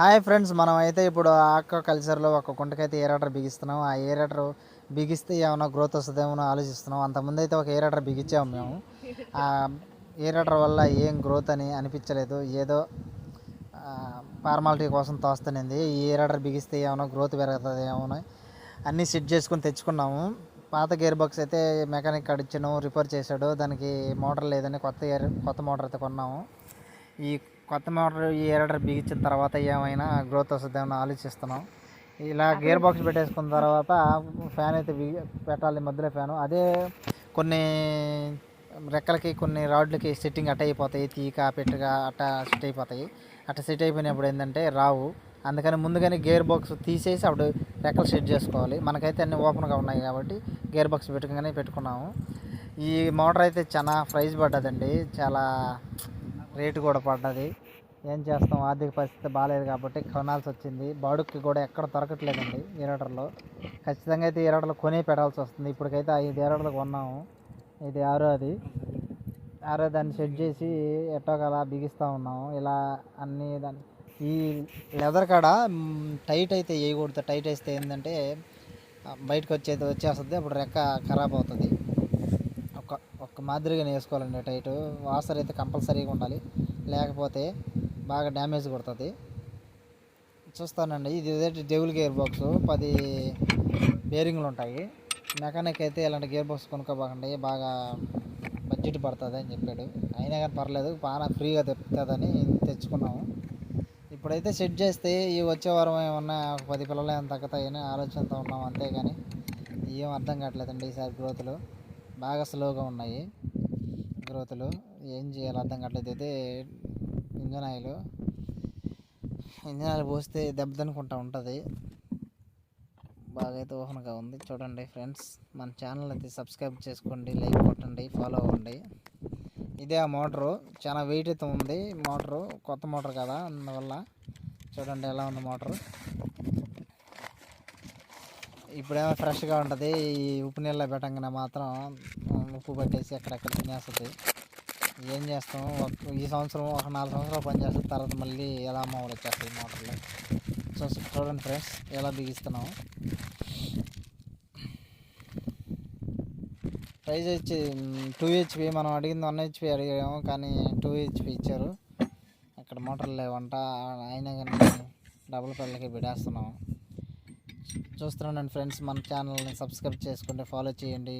Hi friends మనం అయితే ఇప్పుడు ఆక్వా కల్చర్లో ఒక కుంటకైతే ఏరాటర్ బిగిస్తున్నాం. ఆ ఏరాటర్ బిగిస్తే ఏమైనా గ్రోత్ వస్తుందేమో ఆలోచిస్తున్నాం. అంతకుముందు అయితే ఒక ఏరాటర్ బిగించాము మేము. ఆ ఏరాటర్ వల్ల ఏం గ్రోత్ అని అనిపించలేదు. ఏదో ఫార్మాలిటీ కోసం తోస్తనింది. ఈ ఏరాటర్ బిగిస్తే ఏమైనా గ్రోత్ పెరుగుతుంది ఏమో అన్నీ సెట్ చేసుకొని తెచ్చుకున్నాము. పాత గేర్ బాక్స్ అయితే మెకానిక్ అడిచాను రిపేర్ చేశాడు. దానికి మోటార్ లేదని కొత్త ఎయిర్ కొత్త మోటార్ అయితే కొన్నాము. ఈ కొత్త మోటార్ ఈ ఏరేటర్ బిగించిన తర్వాత ఏమైనా గ్రోత్ వస్తుందేమో ఆలోచిస్తున్నాం. ఇలా గేర్ బాక్స్ పెట్టేసుకున్న తర్వాత ఫ్యాన్ అయితే బిగి పెట్టాలి మధ్యలో ఫ్యాను అదే కొన్ని రెక్కలకి కొన్ని రాడ్లకి సెట్టింగ్ అట్ట అయిపోతాయి. తీక పెట్టుగా అట్ట సెట్ అయిపోతాయి. అట్ట సెట్ అయిపోయినప్పుడు ఏంటంటే రావు. అందుకని ముందుగానే గేర్ బాక్స్ తీసేసి అప్పుడు రెక్కలు సెట్ చేసుకోవాలి. మనకైతే అన్ని ఓపెన్గా ఉన్నాయి కాబట్టి గేర్ బాక్స్ పెట్టుకుని పెట్టుకున్నాము. ఈ మోటార్ అయితే చాలా ప్రైజ్ పడ్డదండి. చాలా రేటు కూడా పడ్డది. ఏం చేస్తాం? ఆర్థిక పరిస్థితి బాగాలేదు కాబట్టి కొనాల్సి వచ్చింది. బాడుక్కి కూడా ఎక్కడ దొరకట్లేదండి ఈరోటర్లో ఖచ్చితంగా అయితే ఈరోటర్లో కొనే పెట్టాల్సి వస్తుంది. ఇప్పటికైతే ఐదు ఈరోటర్లు కొన్నాము. ఇది ఆరో అది. ఆరో దాన్ని సెట్ చేసి ఎట్టోకలా బిగిస్తూ ఉన్నాము. ఇలా అన్ని దాన్ని ఈ లెదర్ కాడ టైట్ అయితే వేయకూడదు. టైట్ వేస్తే ఏంటంటే బయటకు వచ్చేది వచ్చేస్తుంది. అప్పుడు రెక్క ఖరాబ్ అవుతుంది. ఒక మాదిరిగానే వేసుకోవాలండి టైట్. వాసర్ అయితే కంపల్సరీగా ఉండాలి. లేకపోతే బాగా డ్యామేజ్ కొడుతుంది. చూస్తానండి. ఇది ఏదైతే డెవుల్ గేర్ బాక్స్ పది బేరింగ్లు ఉంటాయి. మెకానిక్ అయితే ఇలాంటి గేర్ బాక్స్ కొనుక్కోబాకండి. బాగా బడ్జెట్ పడుతుంది అని చెప్పాడు. అయినా కానీ పర్లేదు. బాగా ఫ్రీగా తెప్పుతుందని తెచ్చుకున్నాము. ఇప్పుడైతే సెట్ చేస్తే ఈ వచ్చే వారం ఏమన్నా ఒక పది పిల్లలు ఏమైనా తగ్గుతాయని ఆలోచనతో ఉన్నాం. అంతేగాని ఏం అర్థం కావట్లేదండి ఈసారి గ్రోత్లో బాగా స్లోగా ఉన్నాయి. గ్రోత్లు ఏం చేయాలో అర్థం కావట్లేదు. అయితే ఇంజన్ ఆయిల్ ఇంజన్ ఆయిల్ పోస్తే దెబ్బతనుకుంటా ఉంటుంది. బాగా అయితే ఊహనగా ఉంది. చూడండి ఫ్రెండ్స్ మన ఛానల్ అయితే సబ్స్క్రైబ్ చేసుకోండి లైక్ కొట్టండి ఫాలో అవ్వండి. ఇదే ఆ మోటరు చాలా వెయిట్ అయితే ఉంది. మోటరు కొత్త మోటార్ కదా అందువల్ల చూడండి ఎలా ఉంది మోటరు. ఇప్పుడేమో ఫ్రెష్గా ఉంటుంది. ఈ ఉప్పు నీళ్ళ పెట్టంగానే మాత్రం ఉప్పు పట్టేసి అక్కడక్కడ తినేస్తుంది. ఏం చేస్తాం? ఒక ఈ సంవత్సరం ఒక నాలుగు సంవత్సరాలు పని చేస్తుంది తర్వాత మళ్ళీ ఎలా అమ్మవాళ్ళు వచ్చేస్తాయి మోటార్లో? సో చూడండి ఫ్రెండ్స్ ఎలా బిగిస్తున్నాం. ప్రైజ్ వచ్చి టూ హెచ్పి మనం అడిగింది వన్ హెచ్పి అడిగాము కానీ టూ హెచ్పి ఇచ్చారు. అక్కడ మోటార్లు లేవంట అయినా కానీ డబుల్ పిల్లలకి పెడేస్తున్నాం చూస్తున్నాను ఫ్రెండ్స్ మన ఛానల్ని సబ్స్క్రైబ్ చేసుకుంటే ఫాలో చేయండి.